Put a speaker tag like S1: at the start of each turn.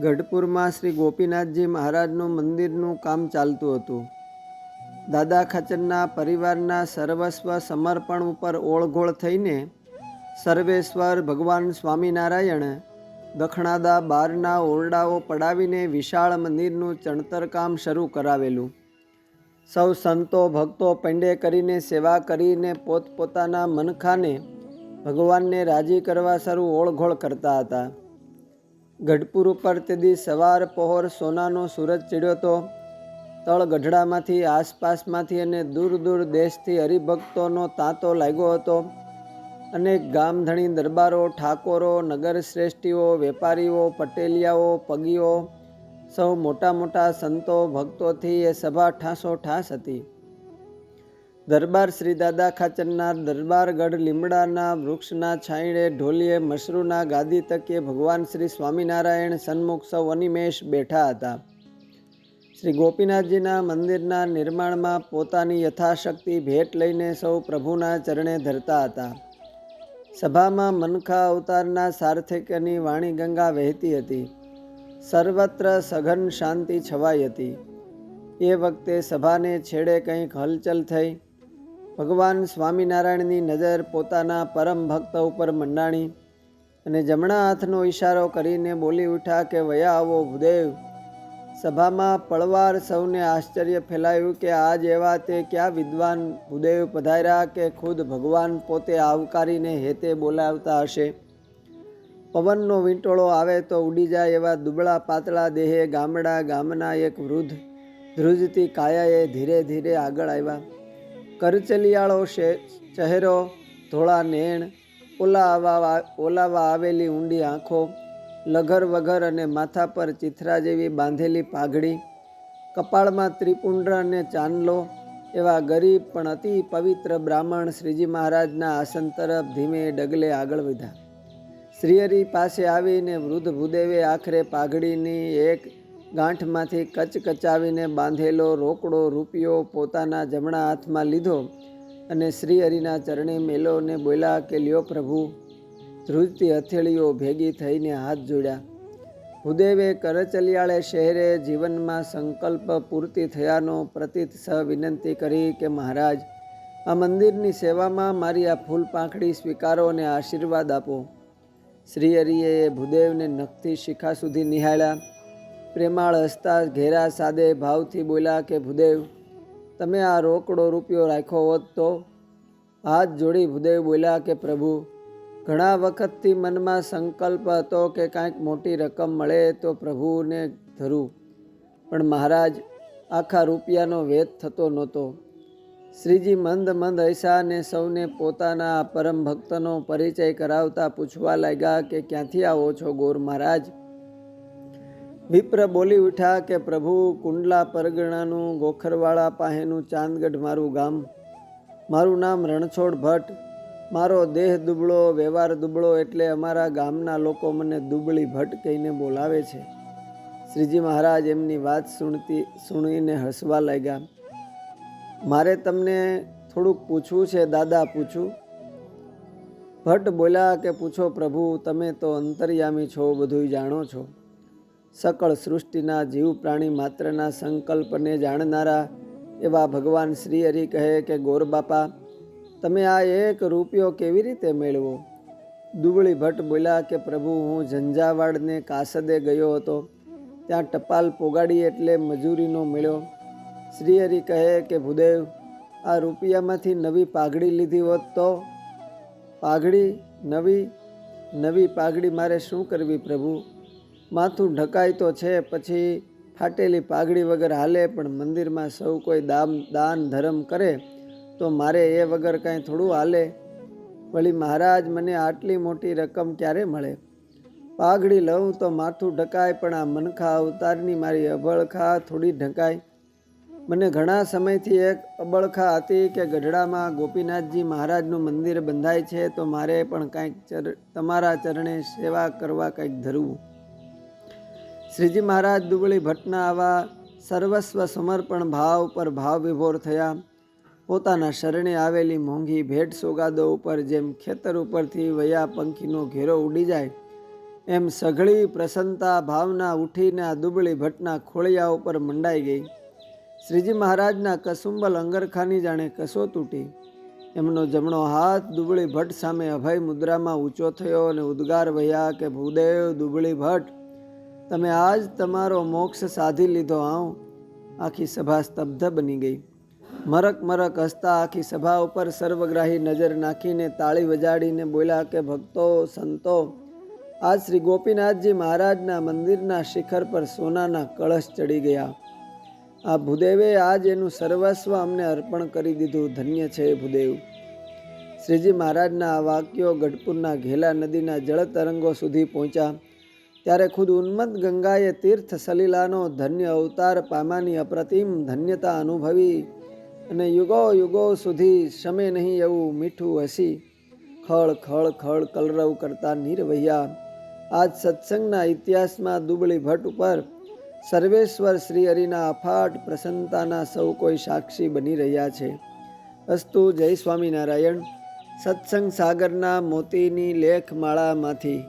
S1: ગઢપુરમાં શ્રી ગોપીનાથજી મહારાજનું મંદિરનું કામ ચાલતું હતું. દાદા ખચરના પરિવારના સર્વસ્વ સમર્પણ ઉપર ઓળઘોળ થઈને સર્વેશ્વર ભગવાન સ્વામિનારાયણ દખણાદા બારના ઓરડાઓ પડાવીને વિશાળ મંદિરનું ચણતર કામ શરૂ કરાવેલું. સૌ સંતો ભક્તો પંડે કરીને સેવા કરીને પોતપોતાના મનખાને ભગવાનને રાજી કરવા શરૂ ઓળઘોળ કરતા હતા. ગઢપુર ઉપર તેદી સવાર પહોર સોનાનો સૂરજ ચડ્યો હતો. તળ ગઢડામાંથી આસપાસમાંથી અને દૂર દૂર દેશથી હરિભક્તોનો તાંતો લાગ્યો હતો. અનેક ગામધણી દરબારો, ઠાકોરો નગર શ્રેષ્ઠીઓ વેપારીઓ, પટેલિયાઓ, પગીઓ, સૌ મોટા મોટા સંતો ભક્તોથી એ સભા ઠાસો ઠાસ હતી. દરબાર શ્રી દાદા ખાચરના દરબારગઢ લીમડાના વૃક્ષના છાંયડે ઢોલીએ, મશરૂના ગાદી તકીએ ભગવાન શ્રી સ્વામિનારાયણ સન્મુખ સૌ અનિમેશ બેઠા હતા. શ્રી ગોપીનાથજીના મંદિરના નિર્માણમાં પોતાની યથાશક્તિ ભેટ લઈને સૌ પ્રભુના ચરણે ધરતા હતા. સભામાં મનખા અવતારના સાર્થક્યની વાણી ગંગા વહેતી હતી. સર્વત્ર સઘન શાંતિ છવાઈ હતી. એ વખતે સભાને છેડે કંઈક હલચલ થઈ ભગવાન સ્વામિનારાયણની નજર પોતાના પરમ ભક્ત ઉપર મંડાણી અને જમણા હાથનો ઈશારો કરીને બોલી ઉઠા કે, વયા આવો ભૂદેવ. સભામાં પળવાર સૌને આશ્ચર્ય ફેલાયું કે, આજ એવા તે ક્યાં વિદ્વાન ભૂદેવ પધાર્યા કે ખુદ ભગવાન પોતે આવકારીને હેતે બોલાવતા હશે? પવનનો વીંટોળો આવે તો ઉડી જાય એવા દુબળા પાતળા દેહે ગામડા ગામના એક વૃદ્ધ ધ્રુજતી કાયાએ ધીરે ધીરે આગળ આવ્યા. કરચલિયાળો ચહેરો, ધોળા નેણ ઓલાવા ઓલાવા આવેલી ઊંડી આંખો, લઘર વઘર અને માથા પર ચિથરા જેવી બાંધેલી પાઘડી, કપાળમાં ત્રિપુંડ્ર અને ચાંદલો એવા ગરીબ પણ અતિ પવિત્ર બ્રાહ્મણ શ્રીજી મહારાજના આસન તરફ ધીમે ડગલે આગળ વધ્યા. શ્રીહરિ પાસે આવીને વૃદ્ધ ભૂદેવે આખરે પાઘડીની એક ગાંઠમાંથી કચકચાવીને બાંધેલો રોકડો રૂપિયો પોતાના જમણા હાથમાં લીધો અને શ્રીહરિના ચરણે મેલોને બોલ્યા કે, લ્યો પ્રભુ. ધ્રુજતી હથેળીઓ ભેગી થઈને હાથ જોડ્યા. ભૂદેવે કરચલિયાળે શહેરે જીવનમાં સંકલ્પ પૂર્તિ થયાનો પ્રતીત સહ વિનંતી કરી કે, મહારાજ, આ મંદિરની સેવામાં મારી આ ફૂલ પાંખડી સ્વીકારો અને આશીર્વાદ આપો. શ્રીહરિએ ભૂદેવને નખથી શિખા સુધી નિહાળ્યા. પ્રેમાળ હસતા ઘેરા સાદે ભાવથી બોલ્યા કે, ભૂદેવ, તમે આ રોકડો રૂપિયો રાખ્યો હોત તો? હાથ જોડી ભૂદેવ બોલ્યા કે, પ્રભુ, ઘણા વખતથી મનમાં સંકલ્પ હતો કે કાંઈક મોટી રકમ મળે તો પ્રભુને ધરું. પણ મહારાજ, આખા રૂપિયાનો વેદ થતો નહોતો. શ્રીજી મંદ મંદ હૈસાને સૌને પોતાના પરમ ભક્તનો પરિચય કરાવતા પૂછવા લાગ્યા કે, ક્યાંથી આવો છો ગોર મહારાજ? વિપ્ર બોલી ઉઠ્યા કે, પ્રભુ, કુંડલા પરગણાનું ગોખરવાળા પાસેનું ચાંદગઢ મારું ગામ. મારું નામ રણછોડ ભટ્ટ. મારો દેહ દુબળો, વ્યવહાર દુબળો એટલે અમારા ગામના લોકો મને દુબળી ભટ્ટ કહીને બોલાવે છે. શ્રીજી મહારાજ એમની વાત સુણતી, સુણીને હસવા લાગ્યા. મારે તમને થોડુંક પૂછવું છે, દાદા, પૂછું. ભટ્ટ બોલ્યા કે, પૂછો પ્રભુ, તમે તો અંતર્યામી છો બધું જાણો છો. સકળ સૃષ્ટિના જીવ પ્રાણી માત્રના સંકલ્પને જાણનારા એવા ભગવાન શ્રી હરિ કહે કે ગોરબાપા તમે આ એક રૂપિયો કેવી રીતે મેળવો? દુબળી ભટ્ટ બોલ્યા કે, પ્રભુ, હું ઝંઝાવાડને કાસદે ગયો હતો. ત્યાં ટપાલ પોગાડી એટલે મજૂરીનો મળ્યો. શ્રીહરિ કહે કે, ભૂદેવ, આ રૂપિયામાંથી નવી પાઘડી લીધી હોત તો? પાઘડી? નવી? નવી પાઘડી મારે શું કરવી પ્રભુ? માથું ઢકાય તો છે, પછી ફાટેલી પાઘડી વગર હાલે, પણ મંદિરમાં સૌ કોઈ દામ, દાન, ધર્મ કરે, તો મારે એ વગર કાંઈ થોડું હાલે. વળી મહારાજ, મને આટલી મોટી રકમ ક્યારે મળે? પાઘડી લઉં તો માથું ઢકાય, પણ આ મનખા અવતારની મારી અબળખા થોડી ઢકાય. મને ઘણા સમયથી એક અબળખા હતી કે ગઢડામાં ગોપીનાથજી મહારાજનું મંદિર બંધાય છે, તો મારે પણ કાંઈક ચર, તમારા ચરણે સેવા કરવા કંઈક ધરવું. શ્રીજી મહારાજ દુબળી ભટ્ટના આવા સર્વસ્વ સમર્પણ ભાવ પર ભાવ વિભોર થયા. પોતાના શરણે આવેલી મોંઘી ભેટ સોગાદો ઉપર જેમ ખેતર ઉપરથી વયા પંખીનો ઘેરો ઉડી જાય, એમ સઘળી પ્રસન્નતા ભાવના ઉઠીને આ દુબળી ભટ્ટના ખોળિયા ઉપર મંડાઈ ગઈ. શ્રીજી મહારાજના કસુંબલ અંગરખાની જાણે કસો તૂટી. એમનો જમણો હાથ દુબળી ભટ્ટ સામે અભય મુદ્રામાં ઊંચો થયો અને ઉદ્ગાર વહ્યા કે ભૂદેવ દુબળી ભટ્ટ તમે આજ તમારો મોક્ષ સાધી લીધો, આવ. આખી સભા સ્તબ્ધ બની ગઈ. મરક મરક હસતા આખી સભા ઉપર સર્વગ્રાહી નજર નાખીને તાળી વજાડીને બોલ્યા કે, ભક્તો, સંતો, આજ શ્રી ગોપીનાથજી મહારાજના મંદિરના શિખર પર સોનાના કળશ ચડી ગયા. આ ભૂદેવે આજ એનું સર્વસ્વ અમને અર્પણ કરી દીધું, ધન્ય છે ભૂદેવ. શ્રીજી મહારાજના આ વાક્યો ગઢપુરના ઘેલા નદીના જળ તરંગો સુધી પહોંચ્યા. ત્યારે ખુદ ઉન્મત્ત ગંગાએ તીર્થ સલીલાનો ધન્ય અવતાર પામાની અપ્રતિમ ધન્યતા અનુભવી અને યુગો યુગો સુધી શમે નહીં એવું મીઠું હસી. ખળ ખળ ખળ કલરવ કરતા નિર્વહ્યા આજ સત્સંગના ઇતિહાસમાં દુબળી ભટ્ટ ઉપર સર્વેશ્વર શ્રી હરિના અફાટ પ્રસન્નતાના સૌ કોઈ સાક્ષી બની રહ્યા છે. અસ્તુ જય સ્વામિનારાયણ. સત્સંગ સાગરના મોતીની લેખ માળામાંથી